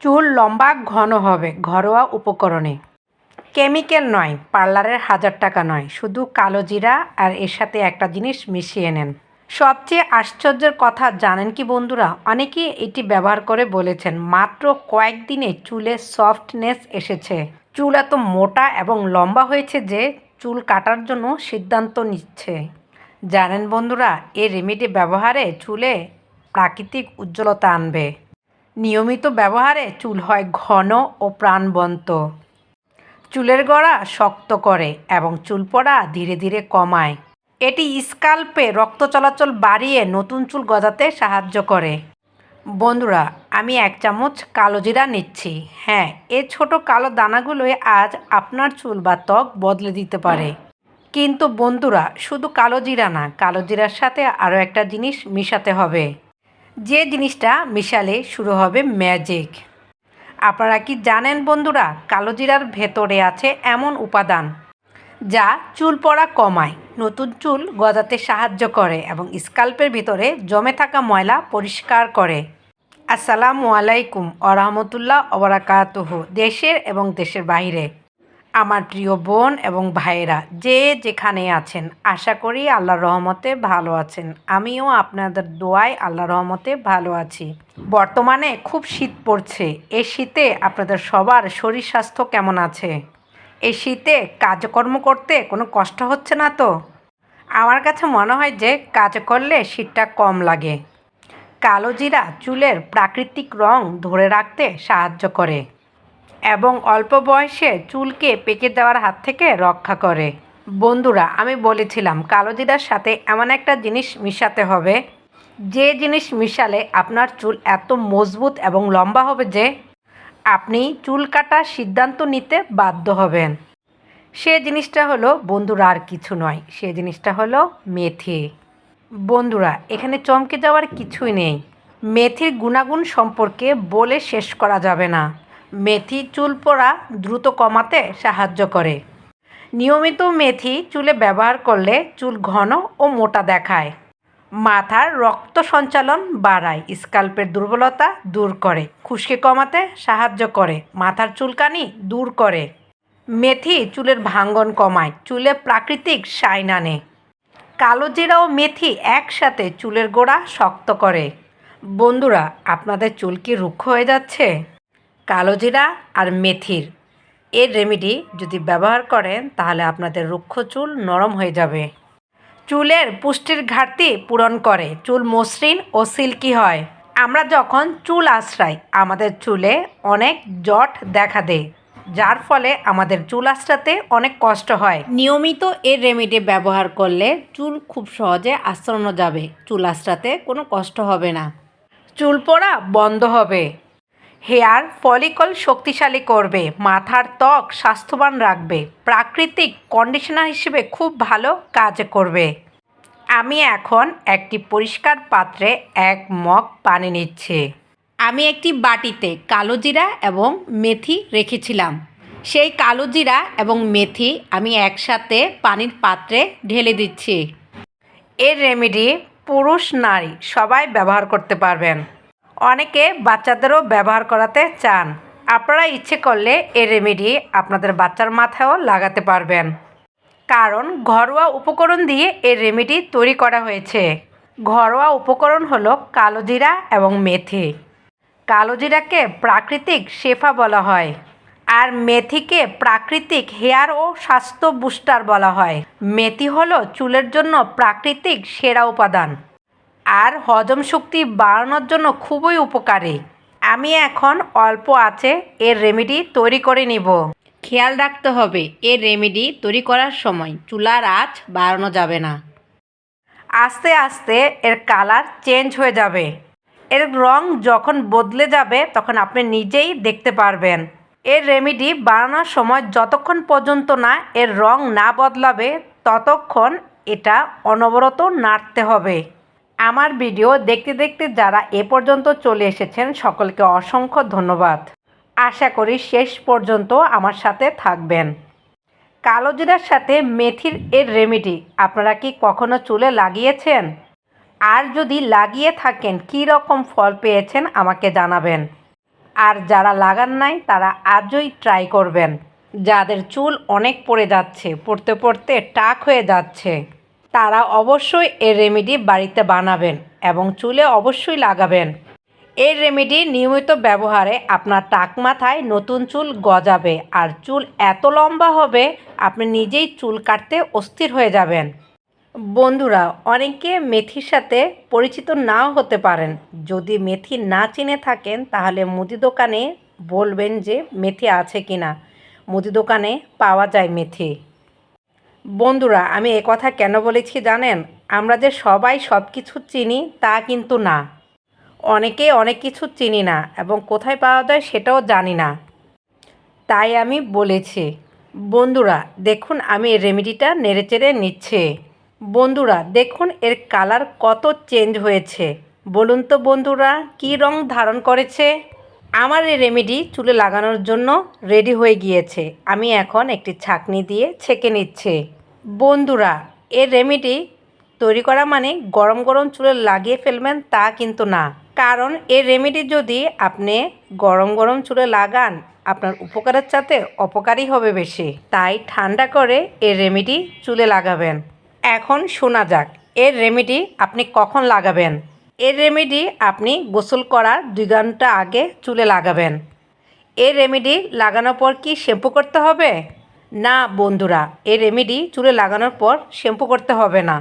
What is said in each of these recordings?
চুল লম্বা, ঘন হবে, ঘরোয়া উপকরণে। কেমিক্যাল নয়, পার্লারের হাজার টাকা নয়, শুধু কালো জিরা আর এর সাথে একটা জিনিস মিশিয়ে নেন। সবচেয়ে আশ্চর্যের কথা জানেন কি বন্ধুরা? অনেকেই এটি ব্যবহার করে বলেছেন, মাত্র কয়েকদিনে চুলে সফটনেস এসেছে। চুল এত মোটা এবং লম্বা হয়েছে যে চুল কাটার জন্য সিদ্ধান্ত নিচ্ছে। জানেন বন্ধুরা এই রেমেডি ব্যবহারে চুলে প্রাকৃতিক উজ্জ্বলতা আনবে। নিয়মিত ব্যবহারে চুল হয় ঘন ও প্রাণবন্ত। চুলের গোড়া শক্ত করে এবং চুল পড়া ধীরে ধীরে কমায়। এটি স্কাল্পে রক্ত চলাচল বাড়িয়ে নতুন চুল গজাতে সাহায্য করে। বন্ধুরা, আমি এক চামচ কালো জিরা নিচ্ছি। হ্যাঁ এই ছোট কালো দানাগুলোই আজ আপনার চুল বা ত্বক বদলে দিতে পারে। কিন্তু বন্ধুরা, শুধু কালো জিরা না, কালো জিরার সাথে আরও একটা জিনিস মিশাতে হবে। যে জিনিসটা মিশালে শুরু হবে ম্যাজিক। আপনারা কি জানেন বন্ধুরা, কালোজিরার ভেতরে আছে এমন উপাদান যা চুল পড়া কমায়। নতুন চুল গজাতে সাহায্য করে এবং স্কাল্পের ভিতরে জমে থাকা ময়লা পরিষ্কার করে। আসসালামু আলাইকুম আরহামতুল্লাহ অবরাকাতহ দেশের এবং দেশের বাইরে। আমার প্রিয় বোন এবং ভাইয়েরা, যে যেখানে আছেন, আশা করি আল্লাহর রহমতে ভালো আছেন। আমিও আপনাদের দোয়ায় আল্লাহর রহমতে ভালো আছি। বর্তমানে খুব শীত পড়ছে। এই শীতে আপনাদের সবার শরীর স্বাস্থ্য কেমন আছে? এই শীতে কাজকর্ম করতে কোনো কষ্ট হচ্ছে না তো? আমার কাছে মনে হয় যে কাজ করলে শীতটা কম লাগে। কালো জিরা চুলের প্রাকৃতিক রং ধরে রাখতে সাহায্য করে। এবং অল্প বয়সে চুলকে পেকে দেওয়ার হাত থেকে রক্ষা করে। বন্ধুরা, আমি বলেছিলাম কালো জিরার সাথে এমন একটা জিনিস মিশাতে হবে। যে জিনিস মিশালে আপনার চুল এত মজবুত এবং লম্বা হবে যে আপনি চুল কাটার সিদ্ধান্ত নিতে বাধ্য হবেন। সে জিনিসটা হলো, বন্ধুরা, আর কিছু নয়। সে জিনিসটা হলো মেথি। বন্ধুরা, এখানে চমকে যাওয়ার কিছুই নেই। মেথির গুণাগুণ সম্পর্কে বলে শেষ করা যাবে না। মেথি চুল পড়া দ্রুত কমাতে সাহায্য করে। নিয়মিত মেথি চুলে ব্যবহার করলে চুল ঘন ও মোটা দেখায়। মাথার রক্ত সঞ্চালন বাড়ায়, স্কাল্পের দুর্বলতা দূর করে, খুশকি কমাতে সাহায্য করে, মাথার চুলকানি দূর করে। মেথি চুলের ভাঙ্গন কমায়, চুলে প্রাকৃতিক শাইন আনে। কালো জিরা ও মেথি একসাথে চুলের গোড়া শক্ত করে। বন্ধুরা, আপনাদের চুল কি রুক্ষ হয়ে যাচ্ছে? কালো জিরা আর মেথির। এর রেমেডি যদি ব্যবহার করেন, তাহলে আপনাদের রুক্ষ চুল নরম হয়ে যাবে। চুলের পুষ্টির ঘাটতি পূরণ করে। চুল মসৃণ ও সিল্কি হয়। আমরা যখন চুল আশ্রাই, আমাদের চুলে অনেক জট দেখা দেয়, যার ফলে আমাদের চুল আশ্রাতে অনেক কষ্ট হয়। নিয়মিত এর রেমেডি ব্যবহার করলে চুল খুব সহজে আশ্রানো যাবে। চুল আশ্রাতে কোনো কষ্ট হবে না। চুল পড়া বন্ধ হবে। হেয়ার ফলিকল শক্তিশালী করবে, মাথার ত্বক স্বাস্থ্যবান রাখবে, প্রাকৃতিক কন্ডিশনার হিসেবে খুব ভালো কাজ করবে। আমি এখন একটি পরিষ্কার পাত্রে এক মগ পানি নিচ্ছি। আমি একটি বাটিতে কালো জিরা এবং মেথি রেখেছিলাম। সেই কালো জিরা এবং মেথি আমি একসাথে পানির পাত্রে ঢেলে দিচ্ছি। এর রেমেডি পুরুষ নারী সবাই ব্যবহার করতে পারবেন। অনেকে বাচ্চাদেরও ব্যবহার করাতে চান। আপনারা ইচ্ছে করলে এই রেমেডি আপনাদের বাচ্চার মাথায়ও লাগাতে পারবেন। কারণ ঘরোয়া উপকরণ দিয়ে এই রেমেডি তৈরি করা হয়েছে। ঘরোয়া উপকরণ হলো কালো জিরা এবং মেথি। কালো জিরাকে প্রাকৃতিক শেফা বলা হয়। আর মেথিকে প্রাকৃতিক হেয়ার ও স্বাস্থ্য বুস্টার বলা হয়। মেথি হলো চুলের জন্য প্রাকৃতিক সেরা উপাদান। আর হজম শক্তি বাড়ানোর জন্য খুবই উপকারী। আমি এখন অল্প আছে, এর রেমেডি তৈরি করে নিব। খেয়াল রাখতে হবে, এর রেমেডি তৈরি করার সময় চুলার আঁচ বাড়ানো যাবে না। আস্তে আস্তে এর কালার চেঞ্জ হয়ে যাবে। এর রং যখন বদলে যাবে, তখন আপনি নিজেই দেখতে পারবেন। এর রেমেডি বানানোর সময় যতক্ষণ পর্যন্ত না এর রং না বদলাবে, ততক্ষণ এটা অনবরত নাড়তে হবে। আমার ভিডিও দেখতে দেখতে যারা এ পর্যন্ত চলে এসেছেন, সকলকে অসংখ্য ধন্যবাদ। আশা করি শেষ পর্যন্ত আমার সাথে থাকবেন। কালো জিরার সাথে মেথির এর রেমেডি আপনারা কি কখনো চুলে লাগিয়েছেন? আর যদি লাগিয়ে থাকেন, কী রকম ফল পেয়েছেন আমাকে জানাবেন। আর যারা লাগান নাই, তারা আজই ট্রাই করবেন। যাদের চুল অনেক পড়ে যাচ্ছে, পড়তে পড়তে টাক হয়ে যাচ্ছে। তারা অবশ্যই এর রেমেডি বাড়িতে বানাবেন এবং চুলে অবশ্যই লাগাবেন। এই রেমেডি নিয়মিত ব্যবহারে আপনার টাক মাথায় নতুন চুল গজাবে আর চুল এত লম্বা হবে, আপনি নিজেই চুল কাটতে অস্থির হয়ে যাবেন। বন্ধুরা, অনেকে মেথির সাথে পরিচিত নাও হতে পারেন। যদি মেথি না চিনে থাকেন, তাহলে মুদি দোকানে বলবেন যে মেথি আছে কিনা। মুদি দোকানে পাওয়া যায় মেথি। বন্ধুরা, আমি এ কথা কেন বলেছি জানেন? আমরা যে সবাই সব কিছু চিনি, তা কিন্তু না। অনেকে অনেক কিছু চিনি না এবং কোথায় পাওয়া যায় সেটাও জানি না। তাই আমি বলেছি, বন্ধুরা, দেখুন আমি রেমেডিটা নেড়েচেড়ে নিচ্ছে। বন্ধুরা, দেখুন এর কালার কত চেঞ্জ হয়েছে। বলুন তো বন্ধুরা, কী রং ধারণ করেছে? আমার এই রেমেডি চুলে লাগানোর জন্য রেডি হয়ে গিয়েছে। আমি এখন একটি ছাকনি দিয়ে ছেঁকে নিচ্ছে। বন্ধুরা এর রেমেডি তৈরি করা মানে গরম গরম চুলে লাগিয়ে ফেলবেন তা কিন্তু না। কারণ এই রেমেডি যদি আপনি গরম গরম চুলে লাগান, আপনার উপকারের সাথে অপকারই হবে বেশি। তাই ঠান্ডা করে এই রেমেডি চুলে লাগাবেন। এখন শোনা যাক এর রেমেডি আপনি কখন লাগাবেন? এর রেমেডি আপনি গোসল করার দুই ঘণ্টা আগে চুলে লাগাবেন। এই রেমেডি লাগানোর পর কি শ্যাম্পু করতে হবে? না, বন্ধুরা এই রেমেডি চুলে লাগানোর পর শ্যাম্পু করতে হবে না।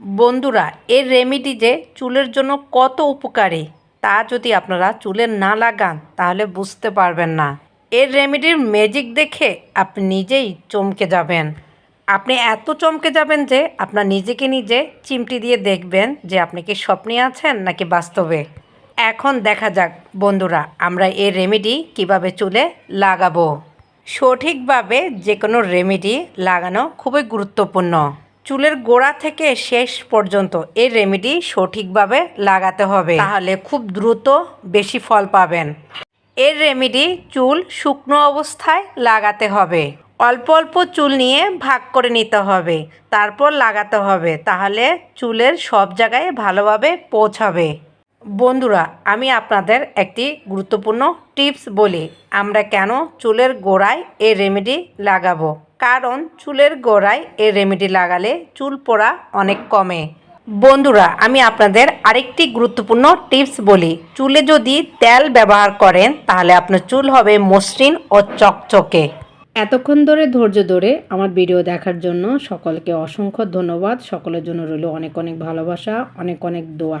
বন্ধুরা এর রেমেডি যে চুলের জন্য কত উপকারী, তা যদি আপনারা চুলে না লাগান, তাহলে বুঝতে পারবেন না। এর রেমেডির ম্যাজিক দেখে আপনি নিজেই চমকে যাবেন। আপনি এত চমকে যাবেন যে আপনার নিজেকে নিজে চিমটি দিয়ে দেখবেন যে আপনি কি স্বপ্নে আছেন নাকি বাস্তবে। এখন দেখা যাক, বন্ধুরা, আমরা এই রেমেডি কীভাবে চুলে লাগাবো। সঠিকভাবে যে কোনো রেমেডি লাগানো খুবই গুরুত্বপূর্ণ। চুলের গোড়া থেকে শেষ পর্যন্ত এই রেমেডি সঠিকভাবে লাগাতে হবে। তাহলে খুব দ্রুত বেশি ফল পাবেন। এর রেমেডি চুল শুকনো অবস্থায় লাগাতে হবে। অল্প অল্প চুল নিয়ে ভাগ করে নিতে হবে। তারপর লাগাতে হবে। তাহলে চুলের সব জায়গায় ভালোভাবে পৌঁছাবে। বন্ধুরা, আমি আপনাদের একটি গুরুত্বপূর্ণ টিপস বলি। আমরা কেন চুলের গোড়ায় এই রেমেডি লাগাবো? কারণ চুলের গোড়ায় এই রেমেডি লাগালে চুল পড়া অনেক কমে। বন্ধুরা, আমি আপনাদের আরেকটি গুরুত্বপূর্ণ টিপস বলি। চুলে যদি তেল ব্যবহার করেন, তাহলে আপনার চুল হবে মসৃণ ও চকচকে। এতক্ষণ ধরে, ধৈর্য ধরে আমার ভিডিও দেখার জন্য সকলকে অসংখ্য ধন্যবাদ। সকলের জন্য রইল অনেক অনেক ভালোবাসা, অনেক অনেক দোয়া।